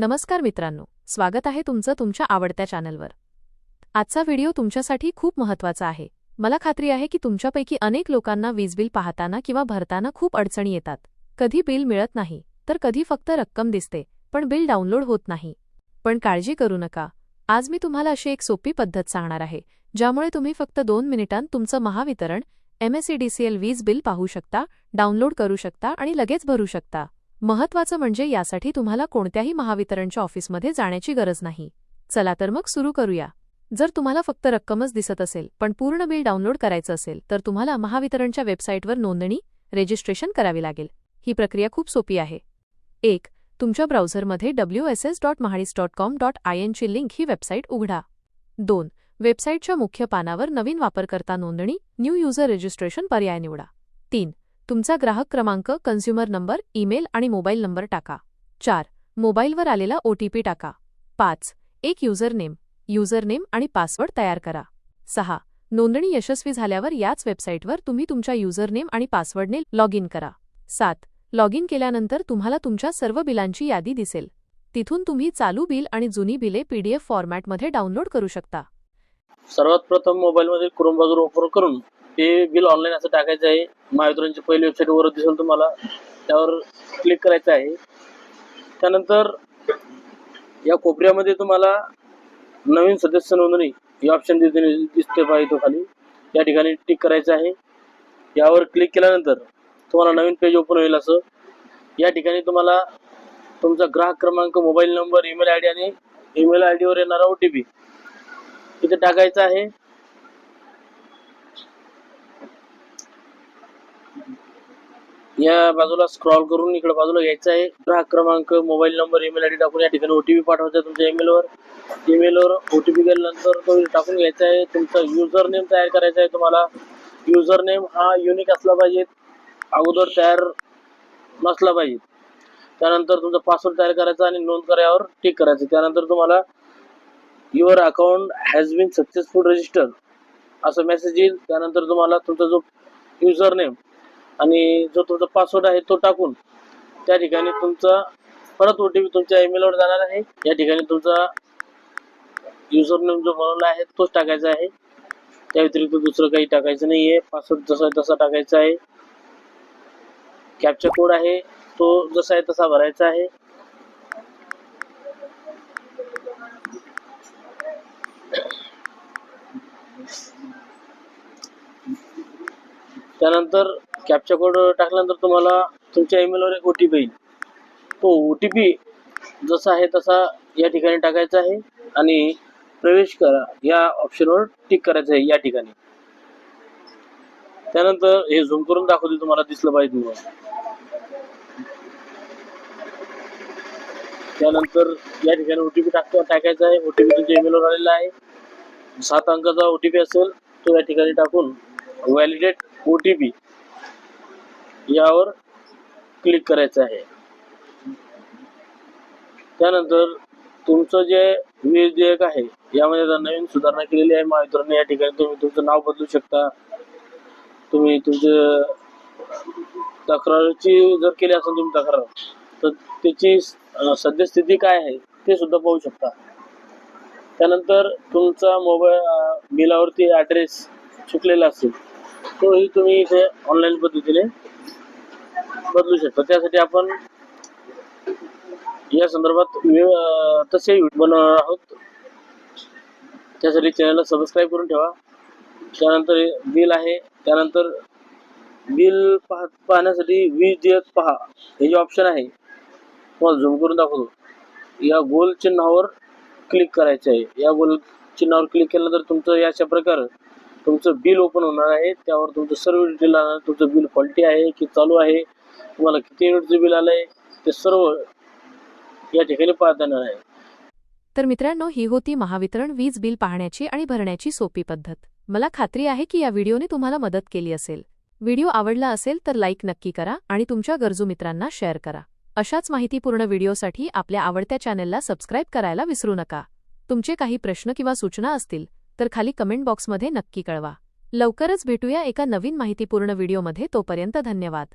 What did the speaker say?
नमस्कार मित्रांनो स्वागत आहे तुमचं तुमच्या आवडत्या चॅनलवर. आजचा व्हिडिओ तुमच्यासाठी खूप महत्त्वाचा आहे. मला खात्री आहे की तुमच्यापैकी अनेक लोकांना वीज बिल पाहताना किंवा भरताना खूप अडचणी येतात. कधी बिल मिळत नाही तर कधी फक्त रक्कम दिसते पण बिल डाउनलोड होत नाही. पण काळजी करू नका. आज मी तुम्हाला अशी एक सोपी पद्धत सांगणार आहे ज्यामुळे तुम्ही फक्त दोन मिनिटांत तुमचं महावितरण एमएसईडीसीएल वीज बिल पाहू शकता डाउनलोड करू शकता आणि लगेच भरू शकता. महत्त्वाचं म्हणजे यासाठी तुम्हाला कोणत्याही महावितरणच्या ऑफिसमध्ये जाण्याची गरज नाही. चला तर मग सुरू करूया. जर तुम्हाला फक्त रक्कमच दिसत असेल पण पूर्ण बिल डाउनलोड करायचं असेल तर तुम्हाला महावितरणच्या वेबसाईटवर नोंदणी रेजिस्ट्रेशन करावी लागेल. ही प्रक्रिया खूप सोपी आहे. एक तुमच्या ब्राउझरमध्ये W S S dot Mahadis dot com dot I एनची link ही वेबसाईट उघडा. दोन वेबसाईटच्या मुख्य पानावर नवीन वापरकर्ता नोंदणी न्यू युजर रजिस्ट्रेशन पर्याय निवडा. तीन तुमचा ग्राहक क्रमांक कन्झ्युमर नंबर ईमेल आणि मोबाईल नंबर टाका. चार मोबाईलवर आलेला ओटीपी टाका. पाच एक युजरनेम युजरनेम आणि पासवर्ड तयार करा. सहा नोंदणी यशस्वी झाल्यावर याच वेबसाईटवर तुम्ही तुमच्या युजरनेम आणि पासवर्डने लॉग इन करा. सात लॉग इन केल्यानंतर तुम्हाला तुमच्या सर्व बिलांची यादी दिसेल. तिथून तुम्ही चालू बिल आणि जुनी बिले पीडीएफ फॉर्मॅटमध्ये डाउनलोड करू शकता. सर्वात प्रथम मोबाईलमध्ये क्रोम ब्राउझर ओपन करून ते बिल ऑनलाईन असं टाकायचं आहे. महावितरणची पहिली वेबसाईट वर दिसेल तुम्हाला. त्यावर क्लिक करायचं आहे. त्यानंतर या कोपऱ्यामध्ये तुम्हाला नवीन सदस्य नोंदणी हे ऑप्शन दिसते दिसते पाहिजे तो खाली. या ठिकाणी टिक करायचं आहे. यावर क्लिक केल्यानंतर तुम्हाला नवीन पेज ओपन होईल असं. या ठिकाणी तुम्हाला तुमचा ग्राहक क्रमांक mobile number email I D आणि ईमेल आय डीवर येणारा ओ टी पी इथे टाकायचं आहे. या बाजूला स्क्रॉल करून इकडे बाजूला घ्यायचं आहे. ग्राहक क्रमांक मोबाईल नंबर ईमेल आय टाकून या ठिकाणी ओटीपी पाठवायचा आहे तुमच्या ईमेलवर ईमेलवर ओटीपी गेल्यानंतर तो टाकून घ्यायचा आहे. तुमचा युजर नेम तयार करायचा आहे तुम्हाला. युजर नेम हा युनिक असला पाहिजे. अगोदर तयार नसला पाहिजे. त्यानंतर तुमचा पासवर्ड तयार करायचा आणि नोंद करायावर टिक करायचं. त्यानंतर तुम्हाला your account has been successful register असं मेसेज येईल. त्यानंतर तुम्हाला तुमचा जो युजर नेम आणि जो तुमचा पासवर्ड आहे तो टाकून त्या ठिकाणी तुमचा परत ओ टी पी तुमच्या ईमेलवर जाणार आहे. या ठिकाणी तुमचा युजर नेम जो बनवला आहे तोच टाकायचा आहे. त्या व्यतिरिक्त दुसरं काही टाकायचं नाही आहे पासवर्ड जसा आहे तसा टाकायचा आहे. कॅप्चा कोड आहे. तो जसा आहे तसा भरायचा आहे. त्यानंतर कॅप्चा कोड टाकल्यानंतर तुम्हाला तुमच्या ईमेलवर एक ओ टी पी येईल. तो ओ टी पी जसा आहे तसा या ठिकाणी टाकायचा आहे आणि प्रवेश करा. या ऑप्शनवर टिक करायचं आहे या ठिकाणी. त्यानंतर हे झूम करून दाखवते तुम्हाला दिसलं पाहिजे तुम्हाला. त्यानंतर या ठिकाणी ओ टी पी टाक टाकायचा आहे. ओ टी पी तुमच्या ईमेलवर आलेला आहे. सात अंकाचा ओ टी पी असेल तो या ठिकाणी टाकून व्हॅलिडेट ओ टी पी यावर क्लिक करायचं आहे. त्यानंतर तुमचं जे वीज देयक आहे यामध्ये नवीन सुधारणा केलेली आहे. महावितरण या ठिकाणी तुम्ही तुमचं नाव बदलू शकता. तुम्ही तुमचं तक्रारची जर केली असेल तुम्ही तक्रार तर त्याची सद्यस्थिती काय आहे ते सुद्धा पाहू शकता. त्यानंतर तुमचा मोबाईल बिलावरती ॲड्रेस चुकलेला असेल तोही तुम्ही इथे ऑनलाईन पद्धतीने बदलू शकतो. त्यासाठी आपण या संदर्भात वे- अं, तसे बनवणार आहोत. त्यासाठी चॅनलला सबस्क्राईब करून ठेवा. त्यानंतर बिल आहे. त्यानंतर बिल पाह पाहण्यासाठी वीज देयक पहा. हे जे ऑप्शन आहे तुम्हाला झूम करून दाखवतो. या गोल चिन्हावर क्लिक करायचं आहे. या गोल चिन्हावर क्लिक केल्यानंतर तुमचं या अशा प्रकारे तुमचं बिल ओपन होणार आहे. त्यावर तुमचं सर्व डिटेल राहणार तुमचं बिल फॉल्टी आहे की चालू आहे. तुम्हाला किती युनिटचं बिल आलंय? ते सर्व या ठिकाणी पाहता येणार आहे. तर मित्रांनो ही होती महावितरण वीज बिल पाहण्याची आणि भरण्याची सोपी पद्धत. मला खात्री आहे की या व्हिडिओने तुम्हाला मदत केली असेल. व्हिडिओ आवडला असेल तर लाईक नक्की करा आणि तुमच्या गरजू मित्रांना शेअर करा. अशाच माहितीपूर्ण व्हिडिओसाठी आपल्या आवडत्या चॅनलला सबस्क्राईब करायला विसरू नका. तुमचे काही प्रश्न किंवा सूचना असतील तर खाली कमेंट बॉक्समध्ये नक्की कळवा. लवकरच भेटूया एका नवीन माहितीपूर्ण व्हिडिओमध्ये तोपर्यंत धन्यवाद.